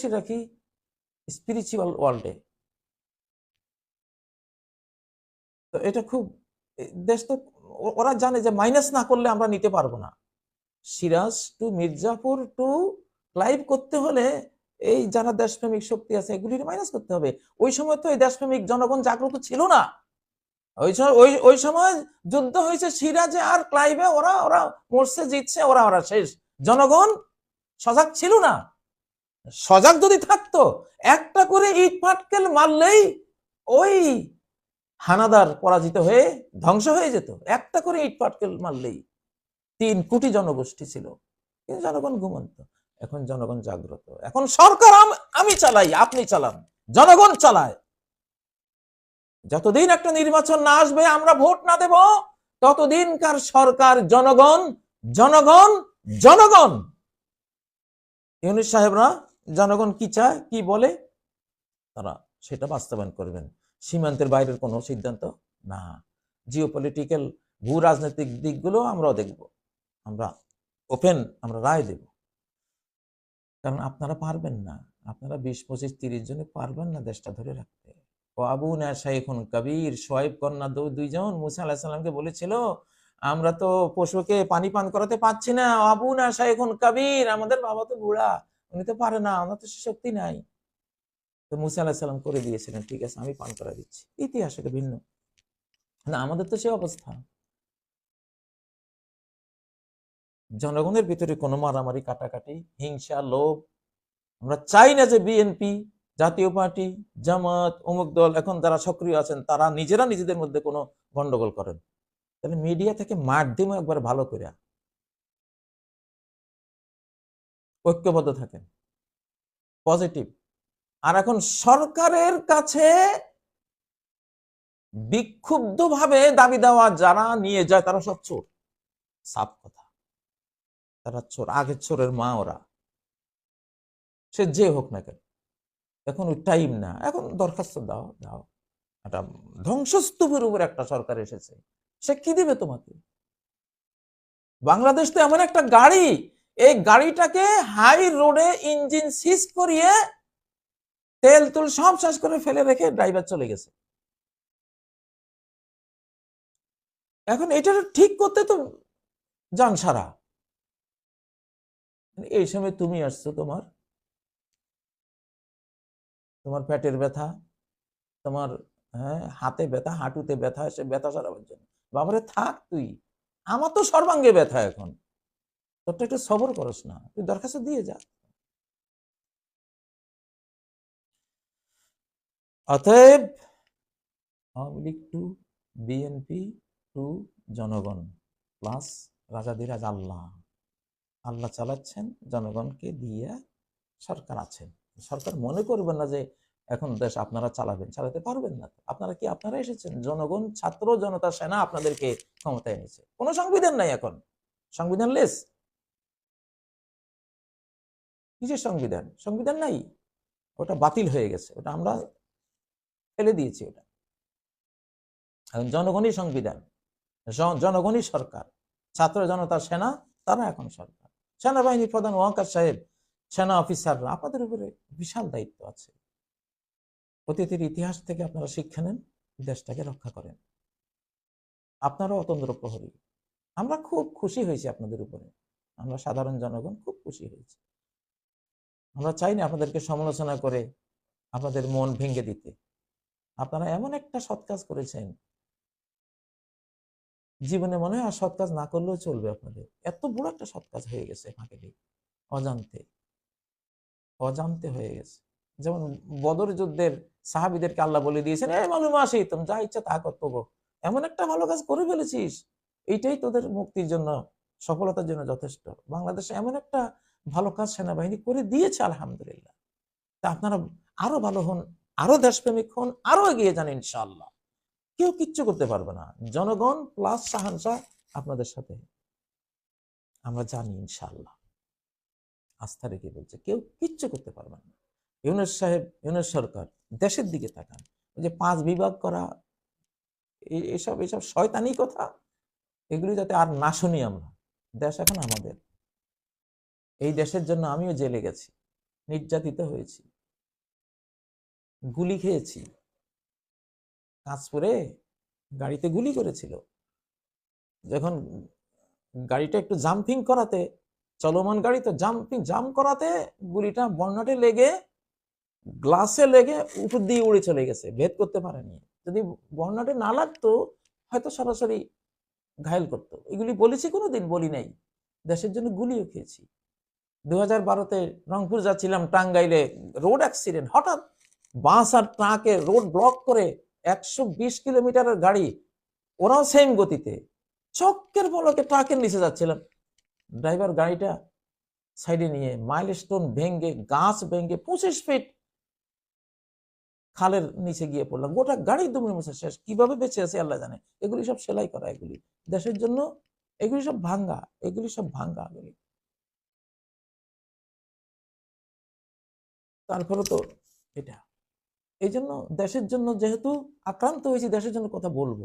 বেশি রাখি স্পিরিচুয়াল ওয়ার্ল্ডে তো এটা খুব দেশ তো, ওরা জানে যে মাইনাস না করলে আমরা নিতে পারব না। Siraj to Mirzapur to live করতে হলে এই যারা দেশপ্রেমিক শক্তি আছে এগুলির মাইনাস করতে হবে। ওই সময় তো এই দেশপ্রেমিক জনগণ জাগ্রত ছিল না। ওই সময়, ওই ওই সময় যুদ্ধ হয়েছে সিরাজে আর ক্লাইভে, ওরা ওরা মরছে, জিতছে, ওরা ওরা শেষ। জনগণ সজাগ ছিল না। সজাগ যদি থাকতো, একটা করে ইট ফাটকেল মারলেই ওই হানাদার পরাজিত হয়ে ধ্বংস হয়ে যেত। একটা করে ইট ফাটকেল মারলেই তিন কোটি জনগোষ্ঠী ছিল। কিন্তু জনগণ ঘুমন্ত। এখন জনগণ জাগ্রত। এখন সরকার আম- চালাই, আপনি চালান। জনগণ চালায়। যতদিন একটা নির্বাচন না আসবে, আমরা ভোট না দেব, ততদিনকার সরকার জনগণ জনগণ জনগণ। ইউনিট সাহেবরা জনগণ কি চায়, কি বলে, তারা সেটা বাস্তবায়ন করবেন। সীমান্তের বাইরের কোনো সিদ্ধান্ত না। জিও পলিটিক্যাল ভূ রাজনৈতিক দিকগুলো আমরাও দেখব। আমরা ওপেন আমরা রায় দেব। কারণ আপনারা পারবেন না। আপনারা বিশ, পঁচিশ, তিরিশ জনে পারবেন না দেশটা ধরে রাখতে। ও আবু না শাইখুন কবির সোয়েব কন্যা দুইজন মুসা আলাহিসাল্লামকে বলেছিল, আমরা তো পশুকে পানি পান করাতে পাচ্ছি না। আবু না শাইখুন কবির, আমাদের বাবা তো বুড়া। উনি তো পারে না আমার তো সে শক্তি নাই। তো মুসা আলাহিসাল্লাম করে দিয়েছিলেন, ঠিক আছে, আমি পান করা দিচ্ছি। ইতিহাস এটা ভিন্ন। না, আমাদের তো সে অবস্থা। জনগণের ভিতরে কোনো মারামারি, কাটাকাটি, হিংসা, লোভ, আমরা চাই না যে বিএনপি, জাতীয় পার্টি, জামাত, অমুক দল, এখন যারা সক্রিয় আছেন, তারা নিজেরা নিজেদের মধ্যে কোনো গন্ডগোল করেন। তাহলে মিডিয়া থেকে মাধ্যম একবার ভালো করে ঐক্যবদ্ধ থাকেন। পজিটিভ আর এখন সরকারের কাছে বিক্ষুব্ধভাবে দাবি দেওয়া যারা নিয়ে যায়, তারা সব চোর। সাপ কথা। তারা চোর, আগের চোরের মা ওরা। সে যে হোক না কেন। এখন ওই টাইম না। এখন দরখাস্ত দাও দাও। একটা ধ্বংসস্তূপের উপর একটা সরকার এসেছে। সে কি দিবে তোমাকে? বাংলাদেশ তো এমন একটা গাড়ি এই গাড়িটাকে হাই রোডে ইঞ্জিন সিজ করিয়ে তেল তুল সব শেষ করে ফেলে রেখে ড্রাইভার চলে গেছে। এখন এটা ঠিক করতে তো যান সারা। এই সময় তুমি আসছো তোমার। তোমার পেটের ব্যথা, তোমার হ্যাঁ হাতে ব্যথা, হাঁটুতে ব্যথা, সে ব্যথা সারাবার জন্য। বাবারে থাক তুই। আমার তো সর্বাঙ্গে ব্যথা এখন। তোরটা একটু সবর করস না, তুই দরখাস্ত দিয়ে যা। অতএব টু বিএনপি টু জনগণ প্লাস রাজাদিরাজ আল্লাহ। আল্লাহ চালাচ্ছেন, জনগণকে দিয়ে সরকার আছেন। সরকার মনে করবেন না যে এখন দেশ আপনারা চালাবেন, চালাতে পারবেন না। আপনারা কি আপনারা এসেছেন? জনগণ, ছাত্র, জনতা, সেনা আপনাদেরকে ক্ষমতায় এনেছে। কোনো সংবিধান নাই এখন। সংবিধান লেস কিসের সংবিধান সংবিধান নাই, ওটা বাতিল হয়ে গেছে, ওটা আমরা ফেলে দিয়েছি ওটা এখন জনগণই সংবিধান জনগণই সরকার, ছাত্র জনতা, সেনা, তারা এখন সরকার। সেনাবাহিনীর প্রধান ওয়াকার সাহেব, সেনা অফিসাররা, আপনাদের উপরে বিশাল দায়িত্ব আছে। অতীতের ইতিহাস থেকে আপনারা শিক্ষা নেন, দেশটাকে রক্ষা করেন। আপনারাও অতন্দ্র প্রহরী। আমরা খুব খুশি হয়েছি আপনাদের উপরে। আমরা সাধারণ জনগণ খুব খুশি হয়েছি। আমরা চাই না আপনাদেরকে সমালোচনা করে আপনাদের মন ভেঙে দিতে। আপনারা এমন একটা সৎ কাজ করেছেন। জীবনে মনে হয় আর সৎ কাজ না করলেও চলবে আপনাদের। এত বড় একটা সৎ কাজ হয়ে গেছে ফাঁকে অজান্তে। অজান্তে হয়ে গেছে। যেমন বদর যুদ্ধের সাহাবিদেরকে আল্লাহ বলে দিয়েছেন এই মালুম আসি তুমি যা ইচ্ছা তা করতো এমন একটা ভালো কাজ করে ফেলেছিস। এইটাই তোদের মুক্তির জন্য সফলতার জন্য যথেষ্ট। বাংলাদেশে এমন একটা ভালো কাজ সেনাবাহিনী করে দিয়েছে, আলহামদুলিল্লাহ। তা আপনারা আরও ভালো হন, আরও দেশপ্রেমিক হন, আরও এগিয়ে যান ইনশাআল্লাহ। কেউ কিচ্ছু করতে পারবে না। জনগণ প্লাস শাহানশাহ আপনাদের সাথে। আমরা জানি ইনশাআল্লাহ। আস্থা রেখে বলছে, কেউ কিচ্ছু করতে পারবে না। ইউনুস সাহেব, ইউনুস সরকার, দেশের দিকে তাকান। ওই যে পাঁচ বিভাগ করা এসব এসব শয়তানি কথা, এগুলি যাতে আর না শুনি আমরা। দেশ এখন আমাদের। এই দেশের জন্য আমিও জেলে গেছি, নির্যাতিত হয়েছি, গুলি খেয়েছি। কাঁচপুরে গাড়িতে গুলি করেছিল। যখন গাড়িটা একটু জাম্পিং করাতে, চলমান গাড়ি তো জাম্পিং জাম করাতে গুলিটা বর্ণাটে লেগে গ্লাসে লেগে উপর দিয়ে উড়ে চলে গেছে, ভেদ করতে পারেনি। যদি বর্ণাটে না লাগতো, হয়তো সরাসরি ঘায়ল করতো। এগুলি বলেছি কোনোদিন, বলি নাই। দেশের জন্য গুলিও খেয়েছি। দু হাজার রংপুর যাচ্ছিলাম টাঙ্গাইলে রোড অ্যাক্সিডেন্ট। হঠাৎ বাস আর ট্রাকে রোড ব্লক করে একশো বিশ কিলোমিটারের গাড়ি, ওরাও সেম গতিতে, চক্কের বলকে ট্রাকের নিচে যাচ্ছিলাম। ড্রাইভার গাড়িটা সাইডে নিয়ে মাইলস্টোন ভেঙ্গে গাছ ভেঙ্গে পঁচিশ ফিট খালের নিচে গিয়ে পড়লাম। গোটা গাড়ি দুমড়ে মুছে শেষ। কীভাবে বেঁচে আছে আল্লাহ জানে। এগুলি সব সেলাই করা, এগুলি। দেশের জন্য এগুলি সব ভাঙ্গা, এগুলি সব ভাঙ্গা, এগুলি। তারপরে তো এটা। এই জন্য দেশের জন্য যেহেতু আক্রান্ত হয়েছি দেশের জন্য কথা বলব।